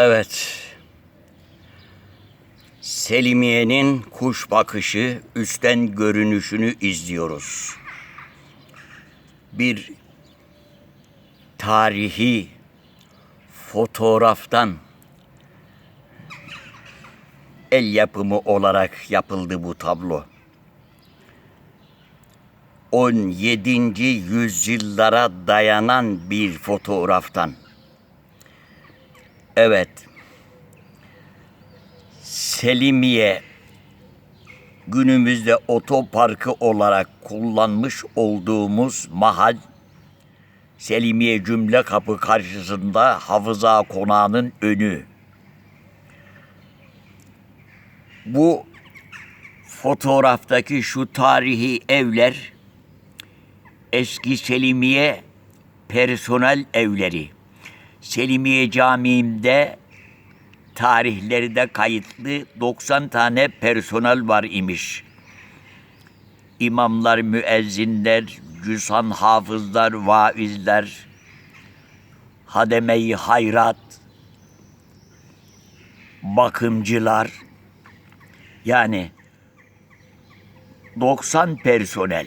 Evet. Selimiye'nin kuş bakışı, üstten görünüşünü izliyoruz. Bir tarihi fotoğraftan el yapımı olarak yapıldı bu tablo. 17. yüzyıllara dayanan bir fotoğraftan. Evet. Selimiye günümüzde otoparkı olarak kullanmış olduğumuz mahal Selimiye Cümle Kapı karşısında Hafıza Konağı'nın önü. Bu fotoğraftaki şu tarihi evler eski Selimiye personel evleri. Selimiye Camii'nde tarihleri de kayıtlı 90 tane personel var imiş. İmamlar, müezzinler, cüzhan hafızlar, vaizler, hademe-i hayrat, bakımcılar, yani 90 personel.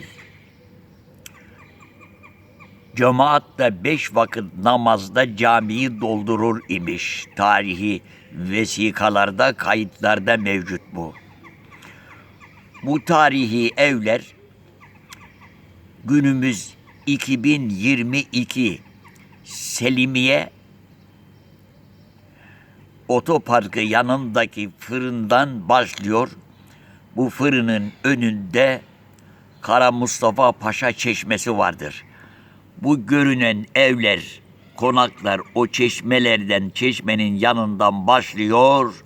Cemaat da beş vakit namazda camiyi doldurur imiş. Tarihi vesikalarda, kayıtlarda mevcut bu. Bu tarihi evler günümüz 2022 Selimiye otoparkı yanındaki fırından başlıyor. Bu fırının önünde Kara Mustafa Paşa Çeşmesi vardır. Bu görünen evler, konaklar o çeşmelerden, çeşmenin yanından başlıyor.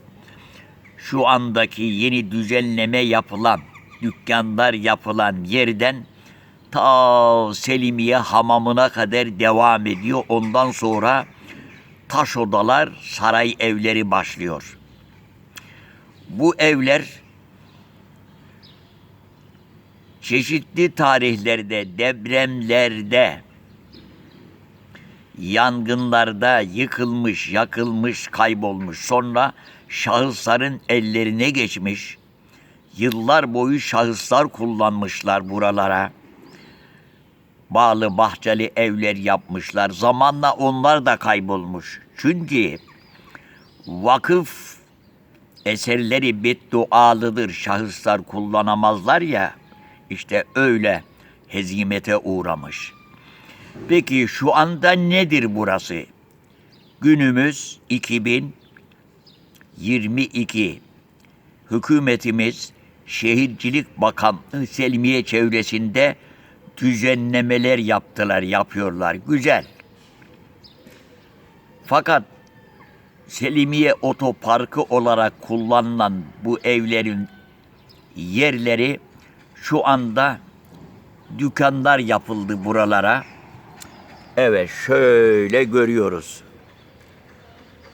Şu andaki yeni düzenleme yapılan, dükkanlar yapılan yerden ta Selimiye hamamına kadar devam ediyor. Ondan sonra taş odalar, saray evleri başlıyor. Bu evler çeşitli tarihlerde, depremlerde, yangınlarda yıkılmış, yakılmış, kaybolmuş. Sonra şahısların ellerine geçmiş. Yıllar boyu şahıslar kullanmışlar buralara. Bağlı bahçeli evler yapmışlar. Zamanla onlar da kaybolmuş. Çünkü vakıf eserleri beddualıdır. Şahıslar kullanamazlar ya. İşte öyle hezimete uğramış. Peki şu anda nedir burası? Günümüz 2022. Hükümetimiz Şehircilik Bakanlığı Selmiye çevresinde düzenlemeler yaptılar, yapıyorlar. Güzel. Fakat Selimiye Otoparkı olarak kullanılan bu evlerin yerleri şu anda dükkanlar yapıldı buralara. Evet şöyle görüyoruz.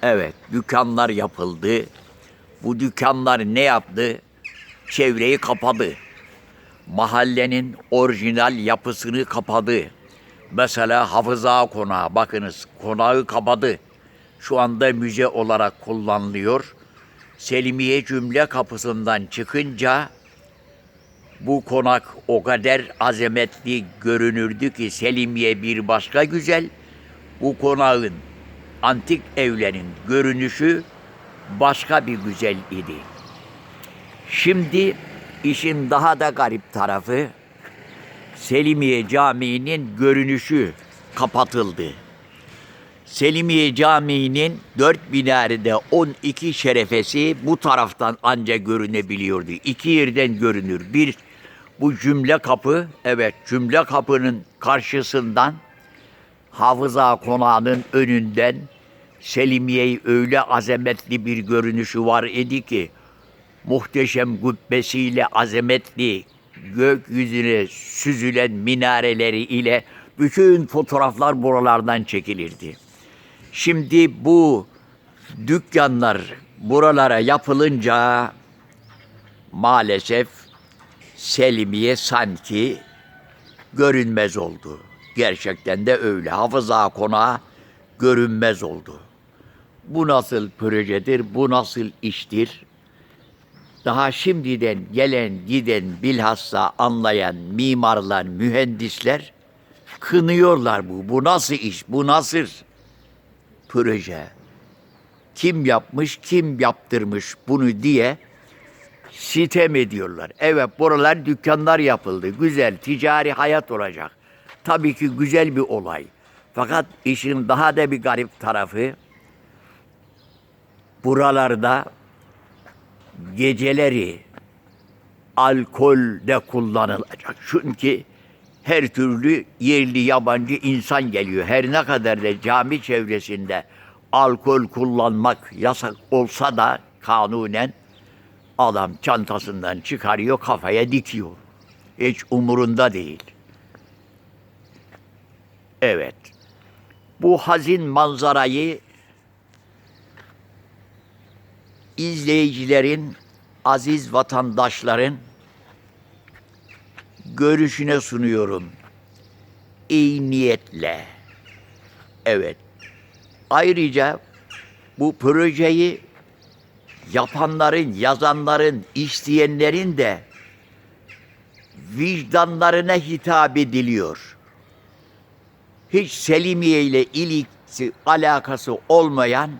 Evet dükkanlar yapıldı. Bu dükkanlar ne yaptı? Çevreyi kapadı. Mahallenin orijinal yapısını kapadı. Mesela Hafıza Konağı bakınız konağı kapadı. Şu anda müze olarak kullanılıyor. Selimiye Cümle Kapısı'ndan çıkınca bu konak o kadar azametli görünürdü ki Selimiye bir başka güzel. Bu konağın antik evlerin görünüşü başka bir güzel idi. Şimdi işin daha da garip tarafı Selimiye Camii'nin görünüşü kapatıldı. Selimiye Camii'nin dört minarede 12 şerefesi bu taraftan anca görünebiliyordu. İki yerden görünür. Bir bu cümle kapı, evet cümle kapının karşısından Hafıza Konağı'nın önünden Selimiye'yi öyle azametli bir görünüşü var idi ki muhteşem gübbesiyle azametli gökyüzüne süzülen minareleri ile bütün fotoğraflar buralardan çekilirdi. Şimdi bu dükkanlar buralara yapılınca maalesef Selimiye sanki görünmez oldu. Gerçekten de öyle. Hafıza konağı görünmez oldu. bu nasıl projedir, bu nasıl iştir? Daha şimdiden gelen giden bilhassa anlayan mimarlar, mühendisler kınıyorlar bu. Bu nasıl iş, bu nasıl proje? Kim yapmış, kim yaptırmış bunu diye sitem ediyorlar. Evet buralar dükkanlar yapıldı. Güzel ticari hayat olacak. Tabii ki güzel bir olay. Fakat işin daha da bir garip tarafı buralarda geceleri alkol de kullanılacak. Çünkü her türlü yerli yabancı insan geliyor. Her ne kadar da cami çevresinde alkol kullanmak yasak olsa da kanunen adam çantasından çıkarıyor kafaya dikiyor. Hiç umurunda değil. Evet. Bu hazin manzarayı izleyicilerin, aziz vatandaşların görüşüne sunuyorum. İyi niyetle. Evet. Ayrıca bu projeyi yapanların, yazanların, isteyenlerin de vicdanlarına hitap ediliyor. Hiç Selimiye ile ilgisi, alakası olmayan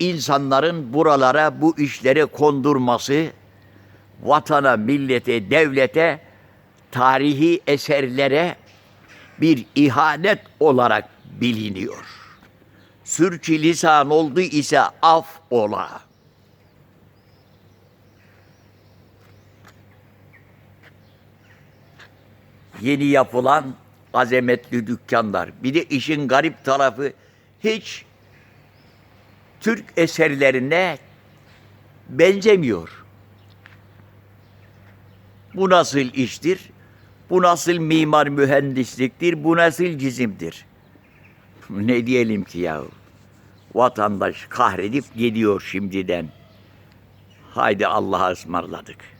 insanların buralara bu işleri kondurması vatana, millete, devlete, tarihi eserlere bir ihanet olarak biliniyor. Sürçülisan oldu ise af ola. Yeni yapılan azametli dükkanlar. Bir de işin garip tarafı hiç Türk eserlerine benzemiyor. Bu nasıl iştir? Bu nasıl mimar mühendisliktir? Bu nasıl cizimdir? Ne diyelim ki ya? Vatandaş kahredip gidiyor şimdiden. Haydi Allah'a ısmarladık.